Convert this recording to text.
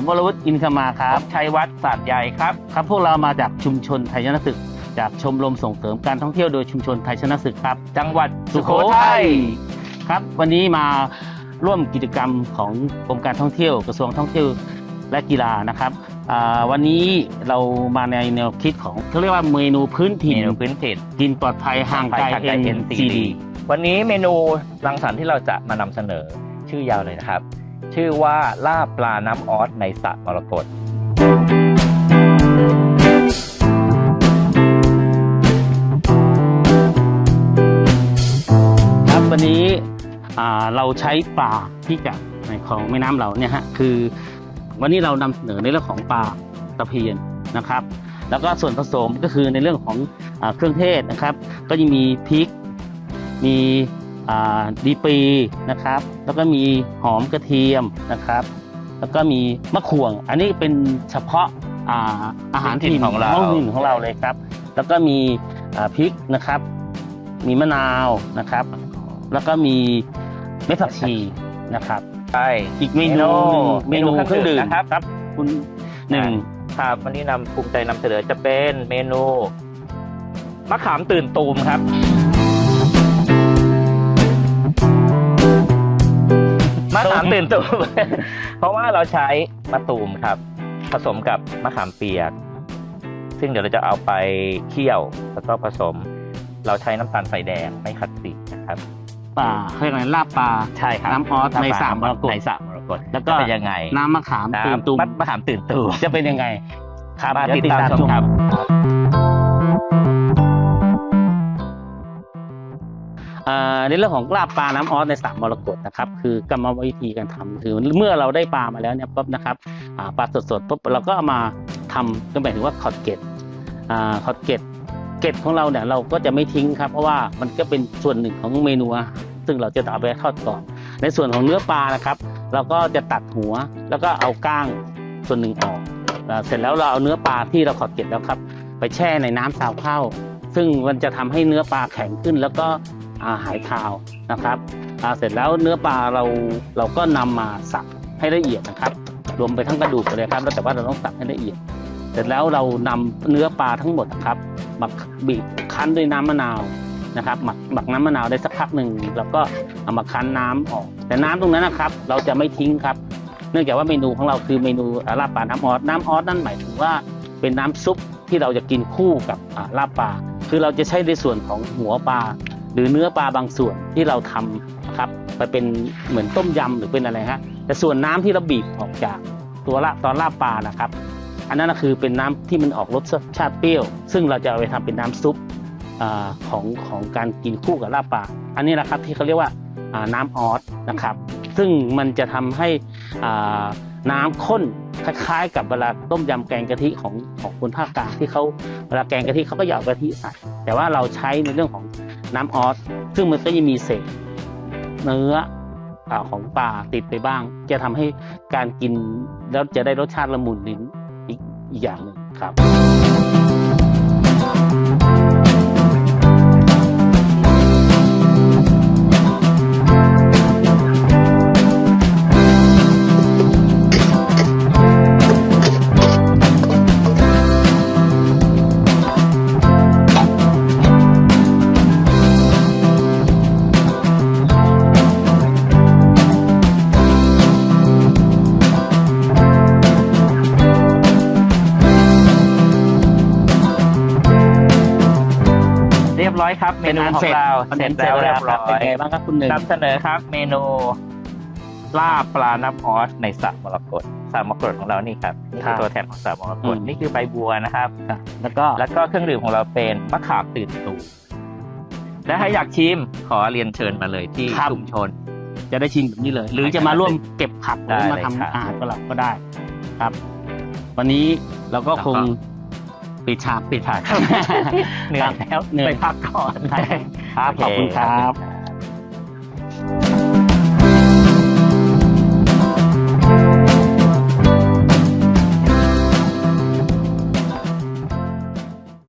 ผมวรวุฒิอินคมาคครัรับบชัยวัฒน์ศาสตร์ใหญ่ครับครับ พวกเรามาจากชุมชนไทยชนะศึก จากชมรมส่งเสริมการท่องเที่ยวโดยชุมชนไทยชนะศึกครับ จังหวัดสุสุโขโขทัทัยยครับ วันนี้มาร่วมกิจกรรมของกรมการท่องเที่ยวกระทรวงท่องเที่ยวและกีฬานะครับอ่าวันนี้เรามาในแนวคิดของเขาเรียกว่าเมนูพื้นเมถิ่นนูพื้นถิ่นกินปลอดภัยห่างไกลห่างไกล NCD วันนี้เมนูรังสรรค์ที่เราจะมานำเสนอชื่อยาวเลยนะครับ ชื่อว่าล่าปลาน้ำออสในสระมรกตครับวันนี้เราใช้ปลาที่จากในของแม่น้ำเราเนี่ยฮะคือ วันนี้เรานำเสนอในเรื่องของปลาตะเพียนนะครับ แล้วก็ส่วนผสมก็คือในเรื่องของอเครื่องเทศนะครับ ก็จะมีพริก มี ดีปรีนะครับ แล้วก็มีหอมกระเทียมนะครับ แล้วก็มีมะข่วง อันนี้เป็นเฉพาะอ่าอาหารถิ่นของเราถิ่นของเราเลยครับ แล้วก็มีอ่าพริกนะครับ มีมะนาวนะครับ แล้วก็มีเม็ดผักชีนะครับใช่อีกเมนูหนึ่งเมนูเครื่องดื่มนะครับครับ คุณหนึ่งครับวันนี้นำภูมิใจนำเสนอจะเป็นเมนูมะขามตื่นตูมครับ มะขามตื่นตูมเพราะว่าเราใช้มะตูมครับ ผสมกับมะขามเปียก ซึ่งเดี๋ยวเราจะเอาไปเคี่ยวแล้วก็ผสม เราใช้น้ำตาลใส่แดงไม่ขัดสีนะครับปลาเรียกอะไรลาบปลาใช่ครับน้ำออสในสระมรกตในสระมรกตแล้วก็จะเป็นยังไง น้ำมะขามน้ตื่นตูมำมะขามตื่นตูมจะเป็นยังไงครับมาเดี๋ยวติดตามชมครับ ในเรื่องของลาบปลาน้ำออสในสระมรกตนะครับคือกรรมวิธีการทำคือเมื่อเราได้ปลามาแล้วเนี่ยปุ๊บนะครับปลาสดๆปุ๊บเราก็เอามาทำก็หมายถึงว่าขอดเกล็ดอ่าขอดเกล็ดเกล็ดของเราเนี่ยเราก็จะไม่ทิ้งครับเพราะว่ามันก็เป็นส่วนหนึ่งของเมนูซึ่งเราจะเอาไปทอดกรอบในส่วนของเนื้อปลานะครับ เราก็จะตัดหัวแล้วก็เอาก้างส่วนหนึ่งออกเสร็จแล้วเราเอาเนื้อปลาที่เราขอดเกล็ดแล้วครับ ไปแช่ในน้ำซาวข้าวซึ่งมันจะทำให้เนื้อปลาแข็งขึ้น แล้วก็ หายคาวนะครับอาเสร็จแล้วเนื้อปลาเราเราก็นำมาสับให้ละเอียดนะครับ รวมไปทั้งกระดูกเลยครับแล้วแต่ว่าเราต้องสับให้ละเอียด เสร็จแล้วเรานำเนื้อปลาทั้งหมดนะครับมาบีบคั้นด้วยน้ำมะนาวนะครับหมักหมักน้ำมะนาวได้สักพักหนึ่งแล้วก็เอามาคั้นน้ำออก แต่น้ำตรงนั้นนะครับ เราจะไม่ทิ้งครับ เนื่องจากว่าเมนูของเราคือเมนูลาบปลาน้ำออสน้ำออสนั่นหมายถึงว่าเป็นน้ำซุปที่เราจะกินคู่กับลาบปลาคือเราจะใช้ในส่วนของหัวปลา หรือเนื้อปลาบางส่วนที่เราทำนะครับไปเป็นเหมือนต้มยำหรือเป็นอะไรฮะแต่ส่วนน้ำที่เราบีบออกจากตัวละตอนลาบปลานะครับ อันนั้นนะคือเป็นน้ำที่มันออกรสชาติเปรี้ยว ซึ่งเราจะเอาไปทำเป็นน้ำซุปอของของการกินคู่กับลาบปลาอันนี้นะครับที่เขาเรียกว่าน้ำออสนะครับ ซึ่งมันจะทำให้น้ำข้นคล้ายๆ กับเวลาต้มยำแกงกะทิของของคนภาคกลางที่เขาเวลาแกงกะทิเขาก็อยากกะทิใส่แต่ว่าเราใช้ในเรื่องของ น้ำออสซึ่งมันก็จะมีเศษเนื้ออของปลาติดไปบ้าง จะทำให้การกินแล้วจะได้รสชาติละมุนลิ้นอีกอีกอย่างหนึ่งครับ รียบร้อยครับ เมนูของเราเสร็จแล้วเรียบร้อเป็นยไงบ้างครับคุณหนึ่งนำเสนอครับ เมนูลาบปลาน้ำออสในสระมรกตสระมรกตของเรานี่ครับนี่คือตัวแทนของสระมรกตนี่คือใบบัวนะครับครับแล้วก็แล้วก็เครื่องดื่มของเราเป็นมะขามตื่นตูมและถ้าอยากชิมขอเรียนเชิญมาเลยที่ชุมชน จะได้ชิมแบบนี้เลย หรือจะมาร่วมเก็บผักหได้รือมาเลยทำครับอาหารกับเราก็ได้ครับ วันนี้เราก็คง ปิดฉากปิดฉากเหนื่อยแล้วเหนื่อยไปพักก่อนครับขอบคุณครับโเ